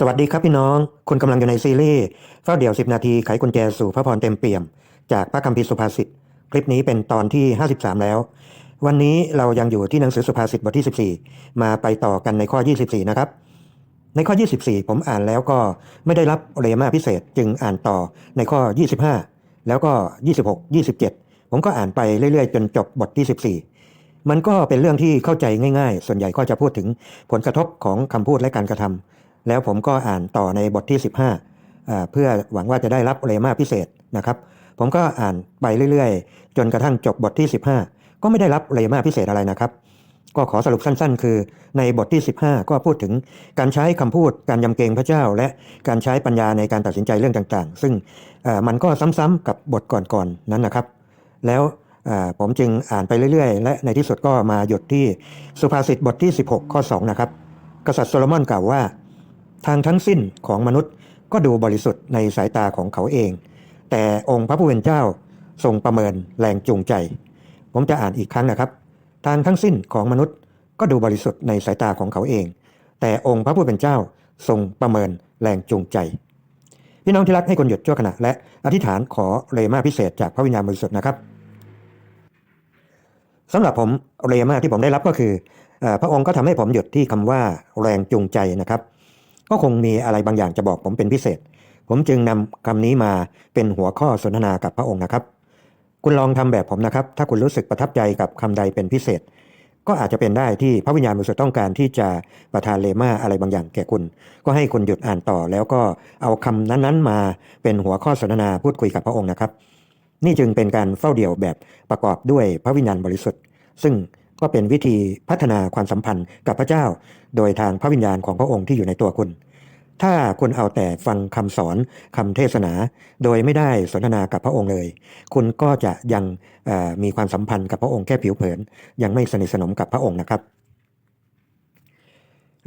สวัสดีครับพี่น้อง คุณกำลังอยู่ในซีรีส์เฝ้าเดี่ยว 10 นาทีไขกุญแจสู่พระพรเต็มเปี่ยม จากพระคัมภีร์สุภาษิต คลิปนี้เป็นตอนที่ 53 แล้ว วันนี้เรายังอยู่ที่หนังสือสุภาษิตบทที่ 14 มาไปต่อกันในข้อ 24 นะครับ ในข้อ 24 ผมอ่านแล้วก็ไม่ได้รับเรมาพิเศษจึงอ่านต่อในข้อ 25 แล้วก็ 26 27 ผมก็อ่านไปเรื่อยๆ จนจบบทที่ 14 มันก็เป็นเรื่องที่เข้าใจง่ายๆ ส่วนใหญ่ก็จะพูดถึงผลกระทบของคำพูดและการกระทำ แล้วผมก็อ่านต่อในบทที่ 15อ่าเพื่อหวังว่าจะได้รับเรมาพิเศษนะครับผมก็อ่านไปเรื่อยๆ จนกระทั่งจบบทที่ 15 ก็ไม่ได้รับเรมาพิเศษอะไรนะครับ ก็ขอสรุปสั้นๆ คือในบทที่ 15 ก็พูดถึงการใช้คำพูดการยำเกรงพระเจ้า และการใช้ปัญญาในการตัดสินใจเรื่องต่างๆ ซึ่งมันก็ซ้ำๆกับบทก่อนๆนั้นนะครับ แล้วผมจึงอ่านไปเรื่อยๆ และในที่สุดก็มาหยุดที่สุภาษิตบทที่ 16 ข้อ 2 นะครับ กษัตริย์โซโลมอนกล่าวว่า ทางทั้งสิ้นของมนุษย์ก็ดูบริสุทธิ์ในสายตาของเขาเอง แต่องค์พระผู้เป็นเจ้าทรงประเมินแรงจูงใจ ผมจะอ่านอีกครั้งนะครับ ทางทั้งสิ้นของมนุษย์ก็ดูบริสุทธิ์ในสายตาของเขาเอง แต่องค์พระผู้เป็นเจ้าทรงประเมินแรงจูงใจพี่น้องที่รักให้คนหยุดชั่วขณะและอธิษฐานขอเรมาพิเศษจากพระวิญญาณบริสุทธิ์นะครับสำหรับผมเรมาที่ผมได้รับก็คือ พระองค์ก็ทำให้ผมหยุดที่คำว่าแรงจูงใจนะครับ ก็คงมีอะไรบางอย่างจะบอกผมเป็นพิเศษ ผมจึงนำคำนี้มาเป็นหัวข้อสนทนากับพระองค์นะครับ คุณลองทำแบบผมนะครับ ถ้าคุณรู้สึกประทับใจกับคำใดเป็นพิเศษ ก็อาจจะเป็นได้ที่พระวิญญาณบริสุทธิ์ต้องการที่จะประทานเลมาอะไรบางอย่างแก่คุณ ก็ให้คุณหยุดอ่านต่อ แล้วก็เอาคำนั้นๆ มาเป็นหัวข้อสนทนาพูดคุยกับพระองค์นะครับ นี่จึงเป็นการเฝ้าเดี่ยวแบบประกอบด้วยพระวิญญาณบริสุทธิ์ ซึ่ง ก็เป็นวิธีพัฒนาความสัมพันธ์กับพระเจ้า โดยทางพระวิญญาณของพระองค์ที่อยู่ในตัวคุณ ถ้าคุณเอาแต่ฟังคำสอนคำเทศนา โดยไม่ได้สนทนากับพระองค์เลย คุณก็จะยังมีความสัมพันธ์กับพระองค์แค่ผิวเผิน ยังไม่สนิทสนมกับพระองค์นะครับ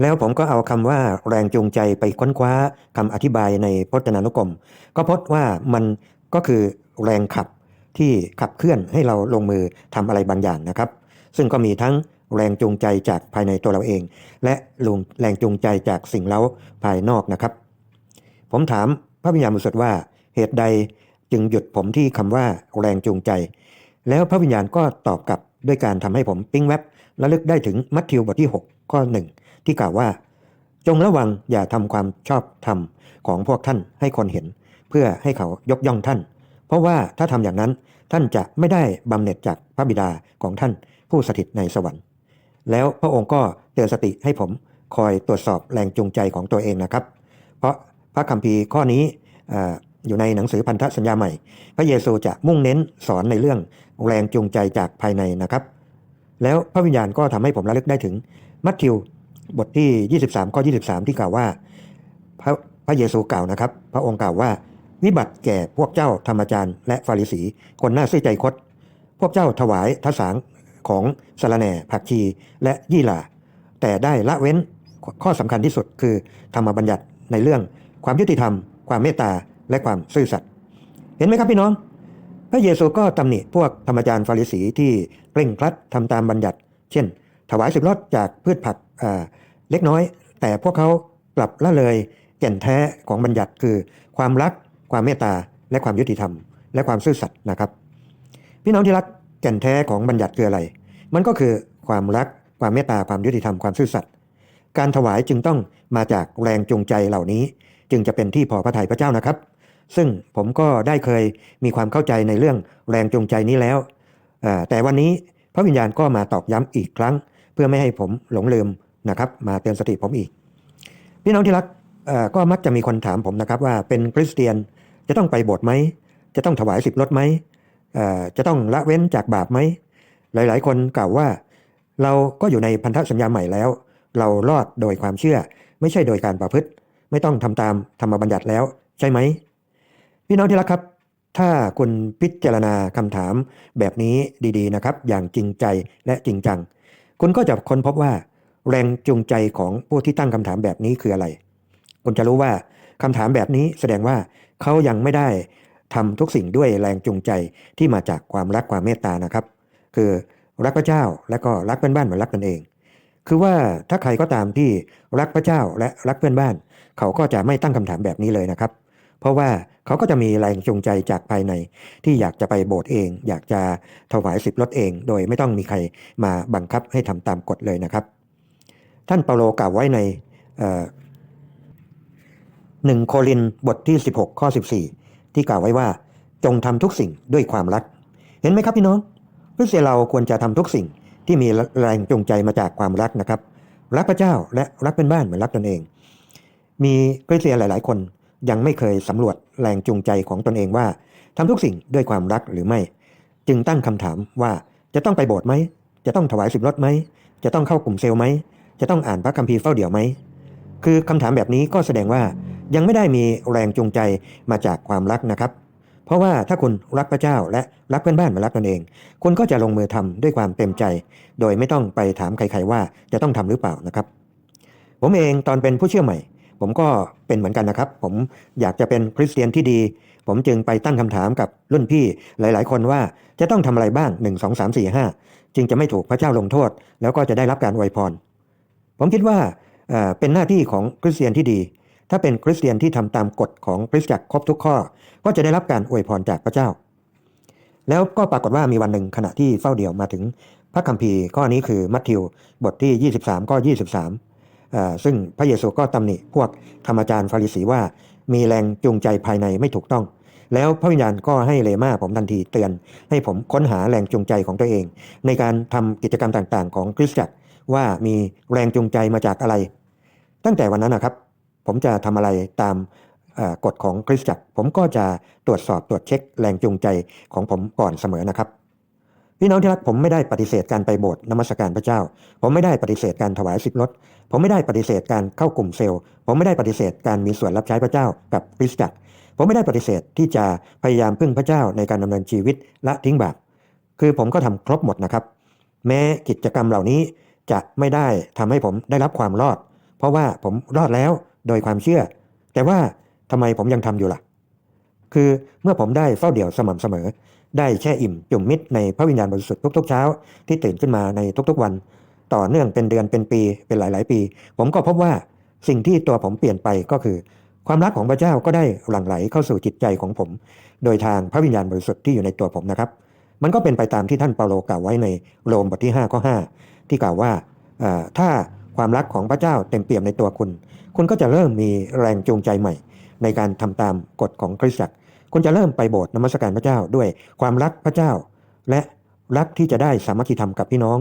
แล้วผมก็เอาคำว่าแรงจูงใจไปค้นคว้าคำอธิบายในพจนานุกรม ก็พบว่ามันก็คือแรงขับที่ขับเคลื่อนให้เราลงมือทำอะไรบางอย่างนะครับ ซึ่งก็มีทั้งแรงจูงใจจากภายในตัวเราเอง และลุงแรงจูงใจจากสิ่งเล้าภายนอกนะครับ ผมถามพระวิญญาณบริสุทธิ์ว่าเหตุใดจึงหยุดผมที่คำว่าแรงจูงใจ แล้วพระวิญญาณก็ตอบกลับด้วยการทำให้ผมปิ้งแวบและลึกได้ถึงมัทธิวบทที่ 6 ข้อหนึ่งที่กล่าวว่า จงระวังอย่าทำความชอบธรรมของพวกท่านให้คนเห็น เพื่อให้เขายกย่องท่าน เพราะว่าถ้าทำอย่างนั้นท่านจะไม่ได้บำเหน็จจากพระบิดาของท่าน ผู้สถิตในสวรรค์ แล้วพระองค์ก็เตือนสติให้ผมคอยตรวจสอบแรงจูงใจของตัวเองนะครับ เพราะพระคัมภีร์ข้อนี้อาอยู่ในหนังสือพันธสัญญาใหม่ พระเยซูจะมุ่งเน้นสอนในเรื่องแรงจูงใจจากภายในนะครับ แล้วพระวิญญาณก็ทำให้ผมระลึกได้ถึงมัทธิวบทที่ 23 ข้อ 23 ที่กล่าวว่า พระพระเยซูกล่าวนะครับ พระองค์กล่าวว่า วิบัติแก่พวกเจ้าธรรมจารย์และฟาริสี คนหน้าซื่อใจคด พวกเจ้าถวายทสาง ของสะระแหน่ผักชีและยี่หร่าแต่ได้ละเว้นข้อสำคัญที่สุดคือธรรมบัญญัติในเรื่องความยุติธรรม ความเมตตาและความซื่อสัตย์เห็นไหมครับพี่น้อง พระเยซูก็ตำหนิพวกธรรมจารย์ฟาริสีที่เคร่งครัดทำตามบัญญัติ เช่น ถวายสิบรถจากพืชผักเล็กน้อย แต่พวกเขากลับละเลยแก่นแท้ของบัญญัติคือ ความรัก ความเมตตาและความยุติธรรม และความซื่อสัตย์นะครับ พี่น้องที่รัก แก่นแท้ของบัญญัติคืออะไร มันก็คือความรัก ความเมตตา ความยุติธรรม ความซื่อสัตย์ การถวายจึงต้องมาจากแรงจูงใจเหล่านี้ จึงจะเป็นที่พอพระทัยพระเจ้านะครับ ซึ่งผมก็ได้เคยมีความเข้าใจในเรื่องแรงจูงใจนี้แล้ว แต่วันนี้พระวิญญาณก็มาตอกย้ำอีกครั้ง เพื่อไม่ให้ผมหลงลืมนะครับ มาเตือนสติผมอีก พี่น้องที่รักก็มักจะมีคนถามผมนะครับว่าเป็นคริสเตียนจะต้องไปโบสถ์ไหม จะต้องถวายสิบลดไหม จะต้องละเว้นจากบาปไหม หลายๆ คนกล่าวว่า เราก็อยู่ในพันธสัญญาใหม่แล้ว เรารอดโดยความเชื่อ ไม่ใช่โดยการประพฤติ ไม่ต้องทำตามธรรมบัญญัติแล้วใช่ไหม พี่น้องที่รักครับ ถ้าคุณพิจารณาคำถามแบบนี้ดีๆนะครับ อย่างจริงใจและจริงจัง คุณก็จะค้นพบว่า แรงจูงใจของผู้ที่ตั้งคำถามแบบนี้คืออะไร คุณจะรู้ว่าคำถามแบบนี้แสดงว่าเขายังไม่ได้ ทำทุกสิ่งด้วยแรงจูงใจที่มาจากความรักความเมตตานะครับ คือรักพระเจ้าและก็รักเพื่อนบ้านเหมือนรักตนเอง คือว่าถ้าใครก็ตามที่รักพระเจ้าและรักเพื่อนบ้าน เขาก็จะไม่ตั้งคำถามแบบนี้เลยนะครับ เพราะว่าเขาก็จะมีแรงจูงใจจากภายใน ที่อยากจะไปโบสถ์เอง อยากจะถวายสิบลดเอง โดยไม่ต้องมีใครมาบังคับให้ทำตามกฎเลยนะครับ ท่านเปาโลกล่าวไว้ในหนึ่งโครินบทที่ 16 ข้อ 14 ที่กล่าวไว้ว่า จงทำทุกสิ่งด้วยความรัก เห็นไหมครับพี่น้องคริสเตียนเราควรจะทำทุกสิ่งที่มีแรงจูงใจมาจากความรักนะครับ รักพระเจ้าและรักเป็นบ้านเหมือนรักตนเอง มีคริสเตียนหลาย ๆ คนยังไม่เคยสำรวจแรงจูงใจของตนเองว่าทำทุกสิ่งด้วยความรักหรือไม่ จึงตั้งคำถามว่าจะต้องไปโบสถ์ไหม จะต้องถวายสิบรถไหม จะต้องเข้ากลุ่มเซลล์ไหม จะต้องอ่านพระคัมภีร์เฝ้าเดี่ยวไหม คือคำถามแบบนี้ก็แสดงว่า ยังไม่ได้มีแรงจูงใจมาจากความรักนะครับ เพราะว่าถ้าคุณรักพระเจ้าและรักเพื่อนบ้านเหมือนรักตนเอง คุณก็จะลงมือทำด้วยความเต็มใจ โดยไม่ต้องไปถามใครๆว่าจะต้องทำหรือเปล่านะครับ ผมเองตอนเป็นผู้เชื่อใหม่ ผมก็เป็นเหมือนกันนะครับ ผมอยากจะเป็นคริสเตียนที่ดี ผมจึงไปตั้งคำถามกับรุ่นพี่หลาย ๆ คนว่าจะต้องทำอะไรบ้าง1 2 3 4 5 จึงจะไม่ถูกพระเจ้าลงโทษ แล้วก็จะได้รับการอวยพรผมคิดว่าเป็นหน้าที่ของคริสเตียนที่ดี ถ้าเป็นคริสเตียนที่ทำตามกฎของคริสตจักรครบทุกข้อ ก็จะได้รับการอวยพรจากพระเจ้า แล้วก็ปรากฏว่ามีวันหนึ่งขณะที่เฝ้าเดี่ยวมาถึงพระคัมภีร์ข้อนี้คือมัทธิวบทที่ 23ก็23อ่าซึ่งพระเยซูก็ตำหนิพวกธรรมจารย์ฟาริสีว่า มีแรงจูงใจภายในไม่ถูกต้อง แล้วพระวิญญาณก็ให้เลมาผมทันทีเตือน ให้ผมค้นหาแรงจูงใจของตัวเอง ในการทำกิจกรรมต่างๆ ของคริสตจักรว่ามีแรงจูงใจมาจากอะไร ตั้งแต่วันนั้นนะครับ ผมจะทำอะไรตามกฎของคริสตจักร ผมก็จะตรวจสอบตรวจเช็คแรงจูงใจของผมก่อนเสมอนะครับพี่น้องที่รักผมไม่ได้ปฏิเสธการไปโบสถ์นมัสการพระเจ้า ผมไม่ได้ปฏิเสธการถวายสิบลดผมไม่ได้ปฏิเสธการเข้ากลุ่มเซลล์ ผมไม่ได้ปฏิเสธการมีส่วนรับใช้พระเจ้ากับคริสตจักร ผมไม่ได้ปฏิเสธที่จะพยายามพึ่งพระเจ้าในการดำเนินชีวิตละทิ้งบาปคือผมก็ทำครบหมดนะครับ แม้กิจกรรมเหล่านี้จะไม่ได้ทำให้ผมได้รับความรอด เพราะว่าผมรอดแล้ว โดยความเชื่อ แต่ว่าทำไมผมยังทำอยู่ล่ะ คือเมื่อผมได้เฝ้าเดี่ยวสม่ำเสมอ ได้แช่อิ่มจุ่มมิตรในพระวิญญาณบริสุทธิ์ทุกๆเช้า ที่ตื่นขึ้นมาในทุกๆวัน ต่อเนื่องเป็นเดือนเป็นปีเป็นหลาย ๆ ปี ผมก็พบว่าสิ่งที่ตัวผมเปลี่ยนไปก็คือ ความรักของพระเจ้าก็ได้หลั่งไหลเข้าสู่จิตใจของผม โดยทางพระวิญญาณบริสุทธิ์ที่อยู่ในตัวผมนะครับ มันก็เป็นไปตามที่ท่านเปาโลกล่าวไว้ในโรมบทที่5ข้อ5ที่กล่าวว่าถ้า ความรักของพระเจ้าเต็มเปี่ยมในตัวคุณ คุณก็จะเริ่มมีแรงจูงใจใหม่ ในการทำตามกฎของคริสตจักร คุณจะเริ่มไปโบสถ์นมัสการพระเจ้าด้วยความรักพระเจ้า และรักที่จะได้สามัคคีธรรมกับพี่น้อง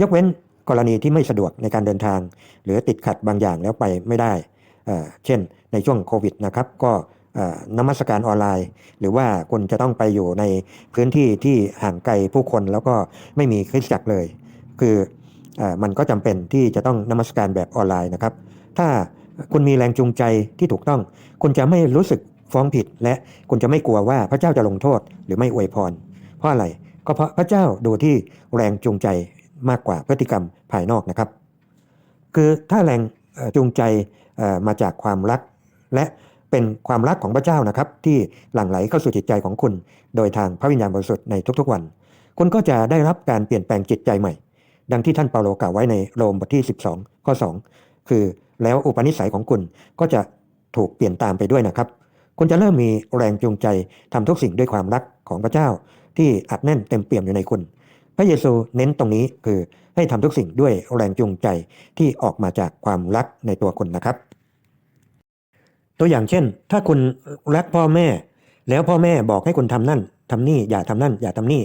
ยกเว้นกรณีที่ไม่สะดวกในการเดินทาง หรือติดขัดบางอย่างแล้วไปไม่ได้ เช่น ในช่วงโควิดนะครับก็นมัสการออนไลน์ หรือว่าคุณจะต้องไปอยู่ในพื้นที่ที่ห่างไกลผู้คนแล้วก็ไม่มีคริสตจักรเลย คือ มันก็จำเป็นที่จะต้องนมัสการแบบออนไลน์นะครับ ถ้าคุณมีแรงจูงใจที่ถูกต้อง คุณจะไม่รู้สึกฟ้องผิด และคุณจะไม่กลัวว่าพระเจ้าจะลงโทษหรือไม่อวยพร เพราะอะไรก็เพราะพระเจ้าดูที่แรงจูงใจมากกว่าพฤติกรรมภายนอกนะครับ คือถ้าแรงจูงใจมาจากความรัก และเป็นความรักของพระเจ้านะครับ ที่หลั่งไหลเข้าสู่จิตใจของคุณ โดยทางพระวิญญาณบริสุทธิ์ในทุกๆวัน คุณก็จะได้รับการเปลี่ยนแปลงจิตใจใหม่ ดังที่ท่านเปาโลกล่าวไว้ในโรมบทที่ 12 ข้อ 2 คือแล้วอุปนิสัยของคุณก็จะถูกเปลี่ยนตามไปด้วยนะครับ คุณจะเริ่มมีแรงจูงใจทำทุกสิ่งด้วยความรักของพระเจ้า ที่อัดแน่นเต็มเปี่ยมอยู่ในคุณ พระเยซูเน้นตรงนี้คือให้ทำทุกสิ่งด้วยแรงจูงใจที่ออกมาจากความรักในตัวคุณนะครับ ตัวอย่างเช่น ถ้าคุณรักพ่อแม่ แล้วพ่อแม่บอกให้คุณทำนั่นทำนี่อย่าทำนั่น อย่าทำนี่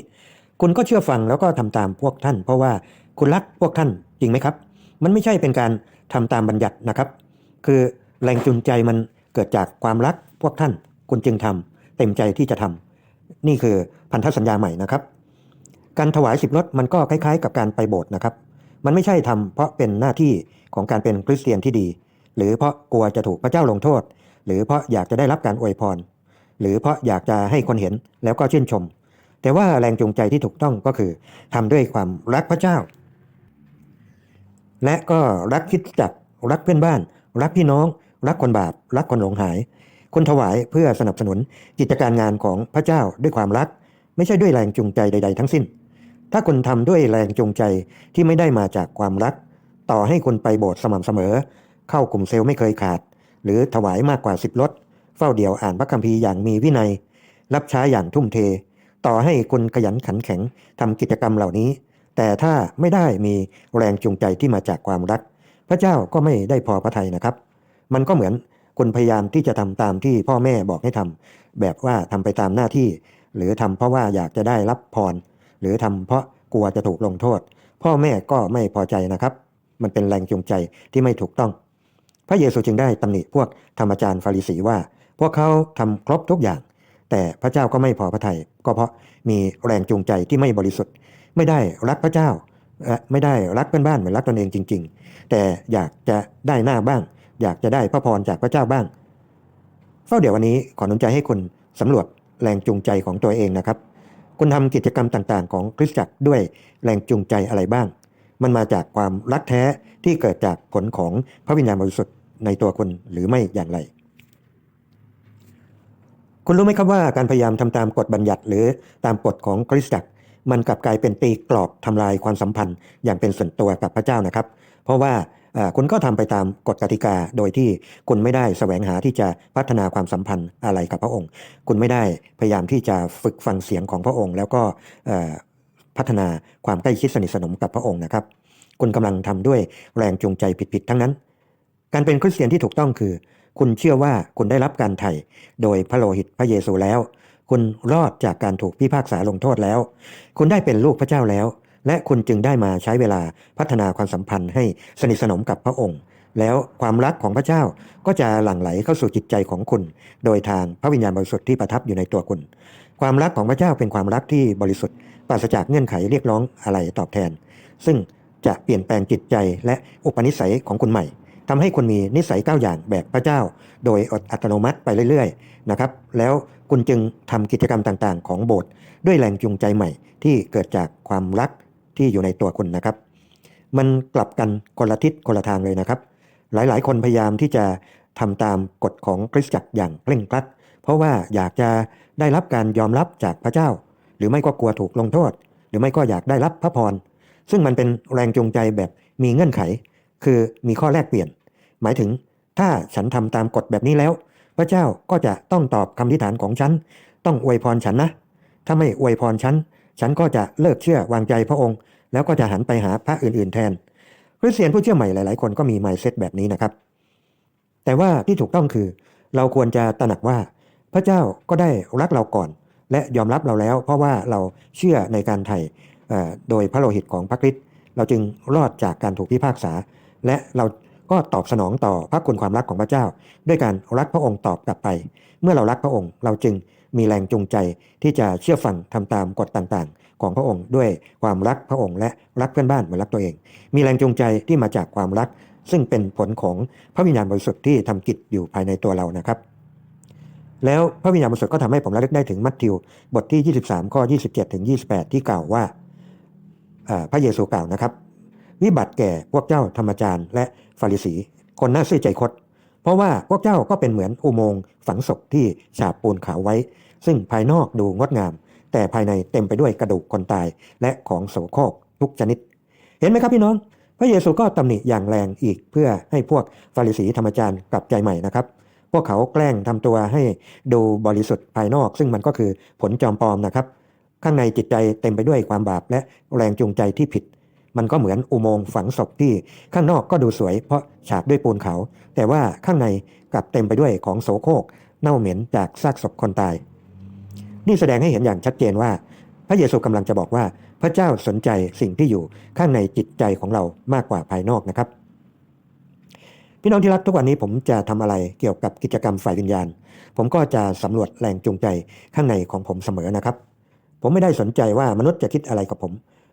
คุณก็เชื่อฟังแล้วก็ทำตามพวกท่าน เพราะว่า คุณรักพวกท่านจริงไหมครับ มันไม่ใช่เป็นการทำตามบัญญัตินะครับ คือแรงจูงใจมันเกิดจากความรักพวกท่าน คุณจึงทำเต็มใจที่จะทำนี่คือพันธสัญญาใหม่นะครับ การถวายสิบรถมันก็คล้ายๆ กับการไปโบสถ์นะครับ มันไม่ใช่ทำเพราะเป็นหน้าที่ของการเป็นคริสเตียนที่ดี หรือเพราะกลัวจะถูกพระเจ้าลงโทษ หรือเพราะอยากจะได้รับการอวยพร หรือเพราะอยากจะให้คนเห็นแล้วก็ชื่นชม แต่ว่าแรงจูงใจที่ถูกต้องก็คือทำด้วยความรักพระเจ้า และก็รักคิดจักรักเพื่อนบ้าน รักพี่น้อง รักคนบาป รักคนหลงหายคุณถวายเพื่อสนับสนุนกิจการงานของพระเจ้าด้วยความรัก ไม่ใช่ด้วยแรงจูงใจใด ๆ ทั้งสิ้น ถ้าคุณทำด้วยแรงจูงใจที่ไม่ได้มาจากความรัก ต่อให้คุณไปโบสถ์สม่ำเสมอ เข้ากลุ่มเซลล์ไม่เคยขาด หรือถวายมากกว่าสิบลดเฝ้าเดี่ยวอ่านพระคัมภีร์อย่างมีวินัย รับใช้อย่างทุ่มเท ต่อให้คุณขยันขันแข็งทำกิจกรรมเหล่านี้ แต่ถ้าไม่ได้มีแรงจูงใจที่มาจากความรัก พระเจ้าก็ไม่ได้พอพระทัยนะครับ มันก็เหมือนคุณพยายามที่จะทำตามที่พ่อแม่บอกให้ทำแบบว่าทำไปตามหน้าที่ หรือทำเพราะว่าอยากจะได้รับพร หรือทำเพราะกลัวจะถูกลงโทษ พ่อแม่ก็ไม่พอใจนะครับ มันเป็นแรงจูงใจที่ไม่ถูกต้อง พระเยซูจึงได้ตำหนิพวกธรรมจารย์ฟาริสีว่า พวกเขาทำครบทุกอย่าง แต่พระเจ้าก็ไม่พอพระทัยก็เพราะมีแรงจูงใจที่ไม่บริสุทธิ์ ไม่ได้รักพระเจ้า ไม่ได้รักเพื่อนบ้านเหมือนรักตนเองจริง ๆ แต่อยากจะได้หน้าบ้าง อยากจะได้พระพรจากพระเจ้าบ้าง เฝ้าเดี๋ยววันนี้ขอหนุนใจให้คุณสำรวจแรงจูงใจของตัวเองนะครับ คุณทำกิจกรรมต่างๆ ของคริสตจักรด้วยแรงจูงใจอะไรบ้าง มันมาจากความรักแท้ที่เกิดจากผลของพระวิญญาณบริสุทธิ์ในตัวคุณหรือไม่อย่างไร คุณรู้ไหมครับว่าการพยายามทำตามกฎบัญญัติหรือตามกฎของคริสตจักร มันกลับกลายเป็นตีกรอบทำลายความสัมพันธ์ อย่างเป็นส่วนตัวกับพระเจ้านะครับ เพราะว่าคุณก็ทำไปตามกฎกติกาโดยที่คุณไม่ได้แสวงหาที่จะพัฒนาความสัมพันธ์อะไรกับพระองค์ คุณไม่ได้พยายามที่จะฝึกฟังเสียงของพระองค์ แล้วก็พัฒนาความใกล้ชิดสนิทสนมกับพระองค์นะครับ คุณกำลังทำด้วยแรงจูงใจผิดๆทั้งนั้น การเป็นคริสเตียนที่ถูกต้องคือ คุณเชื่อว่าคุณได้รับการไถ่โดยพระโลหิตพระเยซูแล้ว คุณรอดจากการถูกพิพากษาลงโทษแล้ว คุณได้เป็นลูกพระเจ้าแล้ว และคุณจึงได้มาใช้เวลาพัฒนาความสัมพันธ์ให้สนิทสนมกับพระองค์ แล้วความรักของพระเจ้าก็จะหลั่งไหลเข้าสู่จิตใจของคุณ โดยทางพระวิญญาณบริสุทธิ์ที่ประทับอยู่ในตัวคุณ ความรักของพระเจ้าเป็นความรักที่บริสุทธิ์ปราศจากเงื่อนไขเรียกร้องอะไรตอบแทน ซึ่งจะเปลี่ยนแปลงจิตใจและอุปนิสัยของคุณใหม่ทำให้คุณมีนิสัย9อย่างแบบพระเจ้า โดยอัตโนมัติไปเรื่อยๆนะครับ แล้ว คุณจึงทำกิจกรรมต่างๆ ของโบสถ์ด้วยแรงจูงใจใหม่ที่เกิดจากความรักที่อยู่ในตัวคุณนะครับ มันกลับกันคนละทิศคนละทางเลยนะครับ หลายๆ คนพยายามที่จะทำตามกฎของคริสตจักรอย่างเคร่งครัด เพราะว่าอยากจะได้รับการยอมรับจากพระเจ้า หรือไม่ก็กลัวถูกลงโทษ หรือไม่ก็อยากได้รับพระพรซึ่งมันเป็นแรงจูงใจแบบมีเงื่อนไข คือมีข้อแลกเปลี่ยน หมายถึงถ้าฉันทำตามกฎแบบนี้แล้ว พระเจ้าก็จะต้องตอบคำทิฐานของฉัน ต้องอวยพรฉันนะ ถ้าไม่อวยพรฉัน ฉันก็จะเลิกเชื่อวางใจพระองค์ แล้วก็จะหันไปหาพระอื่น ๆ แทน คริสเตียนผู้เชื่อใหม่หลาย ๆ คนก็มี mindset แบบนี้นะครับ แต่ว่าที่ถูกต้องคือ เราควรจะตระหนักว่า พระเจ้าก็ได้รักเราก่อน และยอมรับเราแล้ว เพราะว่าเราเชื่อในการไถ่โดยพระโลหิตของพระคริสต์เราจึงรอดจากการถูกพิพากษา และเรา ก็ตอบสนองต่อพระคุณความรักของพระเจ้า ด้วยการรักพระองค์ตอบกลับไป เมื่อเรารักพระองค์ เราจึงมีแรงจูงใจที่จะเชื่อฟังทำตามกฎต่างๆ ของพระองค์ด้วยความรักพระองค์ และรักเพื่อนบ้านเหมือนรักตัวเอง มีแรงจูงใจที่มาจากความรัก ซึ่งเป็นผลของพระวิญญาณบริสุทธิ์ที่ทำกิจอยู่ภายในตัวเรานะครับ แล้วพระวิญญาณบริสุทธิ์ก็ทำให้ผมระลึกได้ถึงมัทธิวบทที่ 23 ข้อ 27ถึง28 ที่กล่าวว่าอ่าพระเยซูกล่าวนะครับ วิบัติแก่พวกเจ้าธรรมจารย์และ ฟาริสี คนน่าซื่อใจคด เพราะว่าพวกเจ้าก็เป็นเหมือนอุโมงค์ฝังศพที่ฉาบปูนขาวไว้ ซึ่งภายนอกดูงดงาม แต่ภายในเต็มไปด้วยกระดูกคนตายและของโสโครกทุกชนิด เห็นไหมครับพี่น้อง พระเยซูก็ตำหนิอย่างแรงอีกเพื่อให้พวกฟาริสีธรรมจารย์กลับใจใหม่นะครับพวกเขาแกล้งทำตัวให้ดูบริสุทธิ์ภายนอก ซึ่งมันก็คือผลจอมปลอมนะครับ ข้างในจิตใจเต็มไปด้วยความบาปและแรงจูงใจที่ผิด มันก็เหมือนอุโมงค์ฝังศพที่ข้างนอกก็ดูสวยเพราะฉาบด้วยปูนขาวแต่ว่าข้างในกลับเต็มไปด้วยของโสโครกเน่าเหม็นจากซากศพคนตาย นี่แสดงให้เห็นอย่างชัดเจนว่า พระเยซูกำลังจะบอกว่าพระเจ้าสนใจสิ่งที่อยู่ข้างในจิตใจของเรามากกว่าภายนอกนะครับ พี่น้องที่รักทุกวันนี้ผมจะทำอะไรเกี่ยวกับกิจกรรมฝ่ายวิญญาณ ผมก็จะสำรวจแรงจูงใจข้างในของผมเสมอนะครับ ผมไม่ได้สนใจว่ามนุษย์จะคิดอะไรกับผม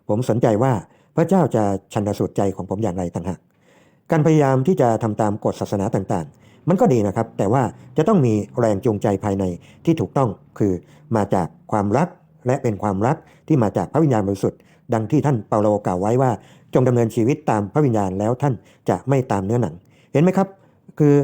ผมสนใจว่า พระเจ้าจะชันสูตรใจของผมอย่างไรต่างหากการพยายามที่จะทำตามกฎศาสนาต่างๆ มันก็ดีนะครับ แต่ว่าจะต้องมีแรงจูงใจภายในที่ถูกต้องคือมาจากความรักและเป็นความรักที่มาจากพระวิญญาณบริสุทธิ์ดังที่ท่านเปาโลกล่าวไว้ว่า จงดำเนินชีวิตตามพระวิญญาณแล้วท่านจะไม่ตามเนื้อหนัง เห็นไหมครับ คือ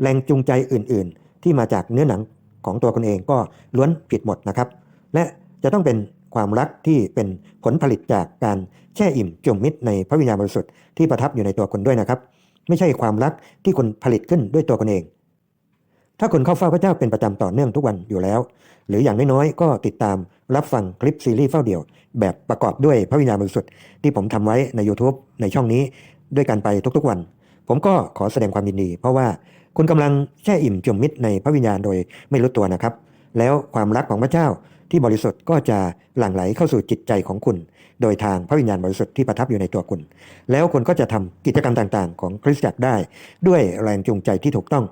แรงจูงใจอื่น ๆ ที่มาจากเนื้อหนังของตัวคนเองก็ล้วนผิดหมดนะครับ และจะต้องเป็น ความรักที่เป็นผลผลิตจากการแช่อิ่มจุ่มมิตรในพระวิญญาณบริสุทธิ์ที่ประทับอยู่ในตัวคุณด้วยนะครับ ไม่ใช่ความรักที่คุณผลิตขึ้นด้วยตัวคุณเอง ถ้าคุณเข้าเฝ้าพระเจ้าเป็นประจำต่อเนื่องทุกวันอยู่แล้ว หรืออย่างน้อยๆก็ติดตามรับฟังคลิปซีรีส์เฝ้าเดี่ยว แบบประกอบด้วยพระวิญญาณบริสุทธิ์ที่ผมทำไว้ใน YouTube ในช่องนี้ด้วยกันไปทุกๆวัน ผมก็ขอแสดงความยินดี เพราะว่าคุณกำลังแช่อิ่มจุ่มมิตรในพระวิญญาณโดยไม่รู้ตัวนะครับ แล้วความรักของพระเจ้า ที่บริสุทธิ์ก็จะหลั่งไหลเข้าสู่จิตใจของคุณ โดยทางพระวิญญาณบริสุทธิ์ที่ประทับอยู่ในตัวคุณ แล้วคุณก็จะทำกิจกรรมต่างๆ ของคริสตจักรได้ ด้วยแรงจูงใจที่ถูกต้อง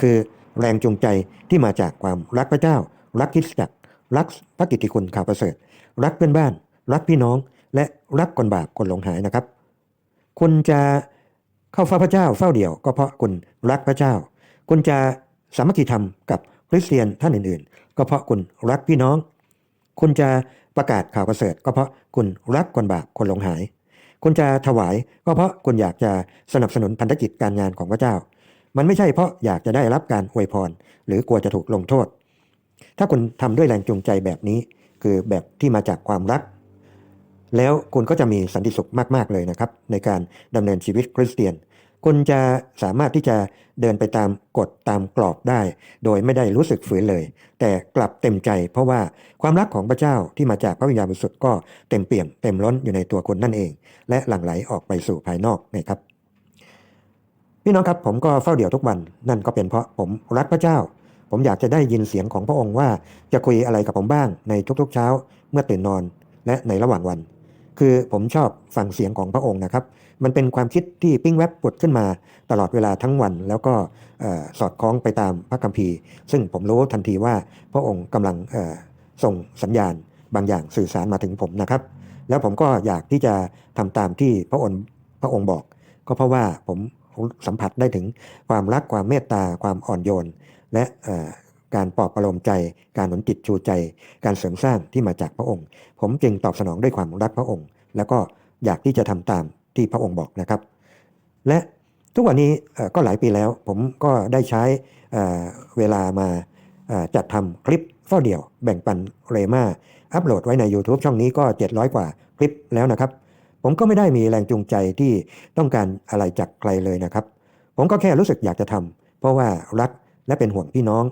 คือแรงจูงใจที่มาจากความรักพระเจ้า รักคริสตจักร รักพระกิตติคุณข่าวประเสริฐ รักเพื่อนบ้าน รักพี่น้อง และรักคนบาปคนหลงหายนะครับ คุณจะเข้าเฝ้าพระเจ้าเฝ้าเดี่ยว ก็เพราะคุณรักพระเจ้า คุณจะสามัคคีธรรมกับ ริสเตียนท่านอื่นๆ ก็เพราะคุณรักพี่น้อง คุณจะประกาศข่าวประเสริฐ ก็เพราะคุณรักคนบาปคนหลงหาย คุณจะถวาย ก็เพราะคุณอยากจะสนับสนุนพันธกิจการงานของพระเจ้า มันไม่ใช่เพราะอยากจะได้รับการอวยพร หรือกลัวจะถูกลงโทษ ถ้าคุณทำด้วยแรงจูงใจแบบนี้ คือแบบที่มาจากความรัก แล้วคุณก็จะมีสันติสุขมากๆเลยนะครับ ในการดำเนินชีวิตคริสเตียน คุณจะสามารถที่จะเดินไปตามกฎตามกรอบได้ โดยไม่ได้รู้สึกฝืนเลย แต่กลับเต็มใจ เพราะว่าความรักของพระเจ้าที่มาจากพระวิญญาณบริสุทธิ์ก็เต็มเปี่ยมเต็มล้นอยู่ในตัวคุณนั่นเอง และหลั่งไหลออกไปสู่ภายนอกนะครับ พี่น้องครับผมก็เฝ้าเดี่ยวทุกวัน นั่นก็เป็นเพราะผมรักพระเจ้า ผมอยากจะได้ยินเสียงของพระองค์ว่าจะคุยอะไรกับผมบ้างในทุกๆเช้า เมื่อตื่นนอน และในระหว่างวัน คือผมชอบฟังเสียงของพระองค์นะครับ มันเป็นความคิดที่ปิ้งแวบปุดขึ้นมาตลอดเวลาทั้งวัน แล้วก็สอดคล้องไปตามพระคัมภีร์ ซึ่งผมรู้ทันทีว่าพระองค์กำลังส่งสัญญาณบางอย่างสื่อสารมาถึงผมนะครับ แล้วผมก็อยากที่จะทำตามที่พระองค์พระองค์บอก ก็เพราะว่าผมสัมผัสได้ถึงความรักความเมตตาความอ่อนโยน และ การปลอบประโลมใจ การหนุนจิตชูใจ การเสริมสร้างที่มาจากพระองค์ ผมจึงตอบสนองด้วยความรักพระองค์ แล้วก็อยากที่จะทำตามที่พระองค์บอกนะครับ และทุกวันนี้ก็หลายปีแล้ว ผมก็ได้ใช้เวลามาจัดทำคลิปเฝ้าเดี่ยว แบ่งปันเรมาอัปโหลดไว้ใน YouTube ช่องนี้ก็ 700 กว่าคลิปแล้วนะครับ ผมก็ไม่ได้มีแรงจูงใจที่ต้องการอะไรจากใครเลยนะครับ ผมก็แค่รู้สึกอยากจะทำเพราะว่ารักและเป็นห่วงพี่น้อง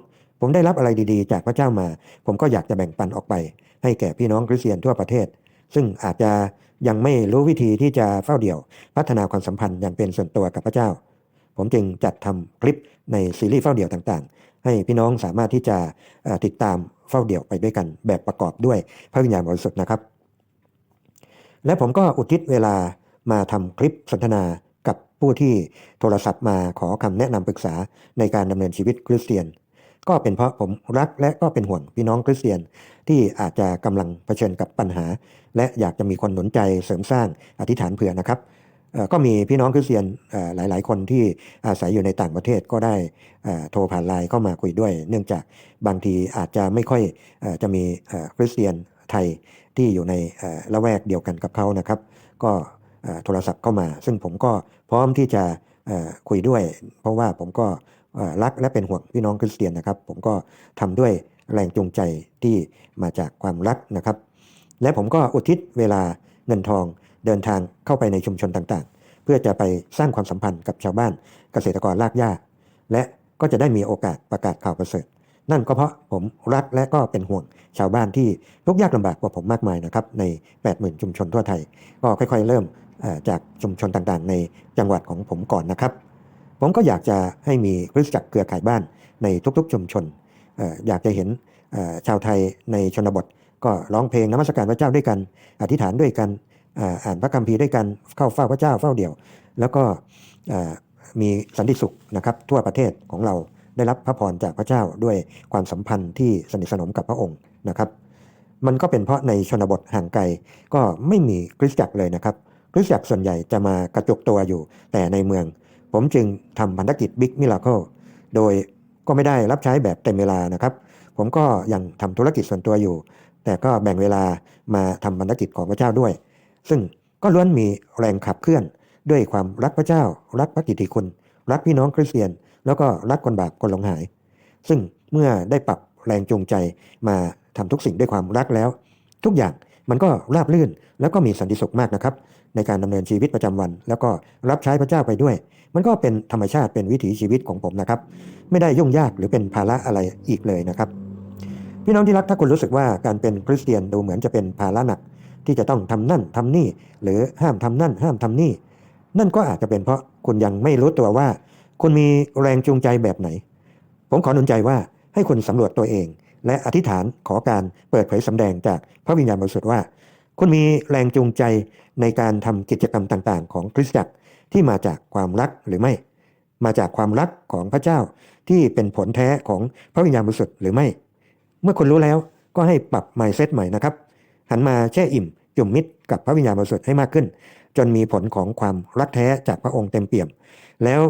ผมได้รับอะไรดีๆ จากพระเจ้ามา ผมก็อยากจะแบ่งปันออกไป ให้แก่พี่น้องคริสเตียนทั่วประเทศ ซึ่งอาจจะยังไม่รู้วิธีที่จะเฝ้าเดี่ยว พัฒนาความสัมพันธ์อย่างเป็นส่วนตัวกับพระเจ้า ผมจึงจัดทำคลิปในซีรีส์เฝ้าเดี่ยวต่างๆ ให้พี่น้องสามารถที่จะติดตามเฝ้าเดี่ยวไปด้วยกัน แบบประกอบด้วยพระวิญญาณบริสุทธิ์นะครับ และผมก็อุทิศเวลามาทำคลิปสนทนากับผู้ที่โทรศัพท์มาขอคำแนะนำปรึกษาในการดำเนินชีวิตคริสเตียน ก็เป็นเพราะผมรักและก็เป็นห่วงพี่น้องคริสเตียน ที่อาจจะกำลังเผชิญกับปัญหา และอยากจะมีคนหนุนใจเสริมสร้างอธิษฐานเผื่อนะครับก็มีพี่น้องคริสเตียนหลาย ๆ คนที่อาศัยอยู่ในต่างประเทศก็ได้โทรผ่านไลน์เข้ามาคุยด้วย เนื่องจากบางทีอาจจะไม่ค่อยจะมีคริสเตียนไทยที่อยู่ในละแวกเดียวกันกับเขานะครับ ก็โทรศัพท์เข้ามา ซึ่งผมก็พร้อมที่จะคุยด้วย เพราะว่าผมก็ รักและเป็นห่วงพี่น้องคริสเตียนนะครับ ผมก็ทำด้วยแรงจูงใจที่มาจากความรักนะครับ และผมก็อุทิศเวลาเงินทองเดินทางเข้าไปในชุมชนต่างๆ เพื่อจะไปสร้างความสัมพันธ์กับชาวบ้านเกษตรกรรากหญ้า และก็จะได้มีโอกาสประกาศข่าวประเสริฐ นั่นก็เพราะผมรักและก็เป็นห่วงชาวบ้านที่ทุกข์ยากลำบากกว่าผมมากมายนะครับใน 80,000 ชุมชนทั่วไทย ก็ค่อยๆ เริ่มจากชุมชนต่างๆ ในจังหวัดของผมก่อนนะครับ ผมก็อยากจะให้มีคริสตจักรเครือข่ายบ้านในทุกๆชุมชนออยากจะเห็นชาวไทยในชนบท ก็ร้องเพลงนมัสการพระเจ้าด้วยกัน อธิษฐานด้วยกันอ่าอ่านพระคัมภีร์ด้วยกันเข้าเฝ้าพระเจ้าเฝ้าเดี่ยว แล้วก็มีสันติสุขนะครับทั่วประเทศของเราได้รับพระพรจากพระเจ้าด้วยความสัมพันธ์ที่สนิทสนมกับพระองค์นะครับ มันก็เป็นเพราะในชนบทห่างไกลก็ไม่มีคริสตจักรเลยนะครับคริสตจักรส่วนใหญ่จะมากระจุกตัวอยู่แต่ในเมือง ผมจึงทำพันธกิจบิ๊กมิล a เคิลโดยก็ไม่ได้รับใช้แบบเต็มเวลานะครับ ผมก็ยังทำธุรกิจส่วนตัวอยู่ แต่ก็แบ่งเวลามาทำพันธกิจของพระเจ้าด้วย ซึ่งก็ล้วนมีแรงขับเคลื่อนด้วยความรักพระเจ้า รักพระกิตติคุณ รักพี่น้องคริสเตียน แล้วก็รักคนบาปคนหลงหาย ซึ่งเมื่อได้ปรับแรงจูงใจมาทำทุกสิ่งด้วยความรักแล้ว ทุกอย่างมันก็ราบรื่นแล้วก็มีสันติสุขมากนะครับ ในการดำเนินชีวิตประจำวัน แล้วก็รับใช้พระเจ้าไปด้วย มันก็เป็นธรรมชาติเป็นวิถีชีวิตของผมนะครับ ไม่ได้ยุ่งยากหรือเป็นภาระอะไรอีกเลยนะครับ พี่น้องที่รักถ้าคุณรู้สึกว่าการเป็นคริสเตียนดูเหมือนจะเป็นภาระหนัก ที่จะต้องทำนั่นทำนี่ หรือห้ามทำนั่น ห้ามทำนี่ นั่นก็อาจจะเป็นเพราะคุณยังไม่รู้ตัวว่า คุณมีแรงจูงใจแบบไหน ผมขอหนุนใจว่าให้คุณสำรวจตัวเอง และอธิษฐานขอการเปิดเผยสำแดงจากพระวิญญาณบริสุทธิ์ว่า คุณมีแรงจูงใจในการทำกิจกรรมต่างๆ ของคริสตจักร ที่มาจากความรักหรือไม่ มาจากความรักของพระเจ้าที่เป็นผลแท้ของพระวิญญาณบริสุทธิ์หรือไม่ เมื่อคุณรู้แล้วก็ให้ปรับ mindset ใหม่นะครับ หันมาแช่อิ่มจุ่มมิตรกับพระวิญญาณบริสุทธิ์ให้มากขึ้น จนมีผลของความรักแท้จากพระองค์เต็มเปี่ยม แล้ว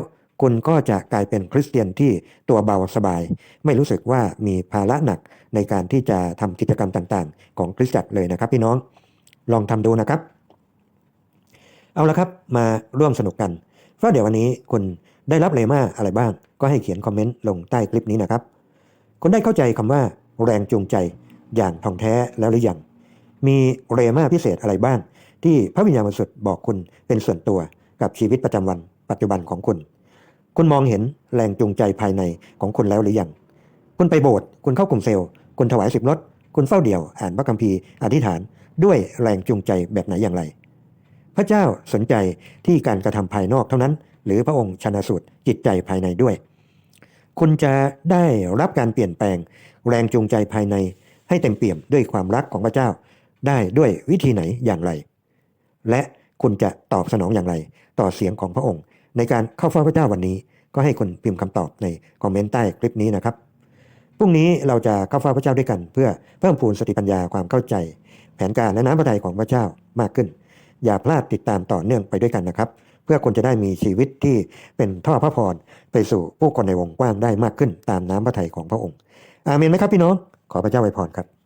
คุณก็จะกลายเป็นคริสเตียนที่ตัวเบาสบาย ไม่รู้สึกว่ามีภาระหนักในการที่จะทำกิจกรรมต่างๆ ของคริสตจักรเลยนะครับพี่น้อง ลองทำดูนะครับ เอาละครับมาร่วมสนุกกัน เพราะเดี๋ยววันนี้คุณได้รับเลมาอะไรบ้าง ก็ให้เขียนคอมเมนต์ลงใต้คลิปนี้นะครับ คุณได้เข้าใจคำว่าแรงจูงใจอย่างท่องแท้แล้วหรือยัง มีเรมาพิเศษอะไรบ้าง ที่พระวิญญาณบริสุทธิ์บอกคุณเป็นส่วนตัวกับชีวิตประจำวัน ปัจจุบันของคุณ คุณมองเห็นแรงจูงใจภายในของคุณแล้วหรือยัง คุณไปโบสถ์คุณเข้ากลุ่มเซลล์ คุณถวายสิบรถ คุณเฝ้าเดี่ยว อ่านพระคัมภีร์อธิษฐาน ด้วยแรงจูงใจแบบไหนอย่างไร พระเจ้าสนใจที่การกระทำภายนอกเท่านั้น หรือพระองค์ชนะสูตรจิตใจภายในด้วย คุณจะได้รับการเปลี่ยนแปลง แรงจูงใจภายใน ให้เต็มเปี่ยมด้วยความรักของพระเจ้า ได้ด้วยวิธีไหนอย่างไร และคุณจะตอบสนองอย่างไร ต่อเสียงของพระองค์ ในการเข้าเฝ้าพระเจ้าวันนี้ ก็ให้คุณพิมพ์คำตอบในคอมเมนต์ใต้คลิปนี้นะครับพรุ่งนี้เราจะเข้าเฝ้าพระเจ้าด้วยกัน เพื่อเพิ่มพูนสติปัญญาความเข้าใจ แผนการและน้ำพระทัยของพระเจ้ามากขึ้น อย่าพลาดติดตามต่อเนื่องไปด้วยกันนะครับ เพื่อคนจะได้มีชีวิตที่เป็นท่อพระพรไปสู่ผู้คนในวงกว้างได้มากขึ้นตามน้ำพระทัยของพระองค์ อาเมนไหมครับพี่น้อง ขอพระเจ้าไว้พรครับ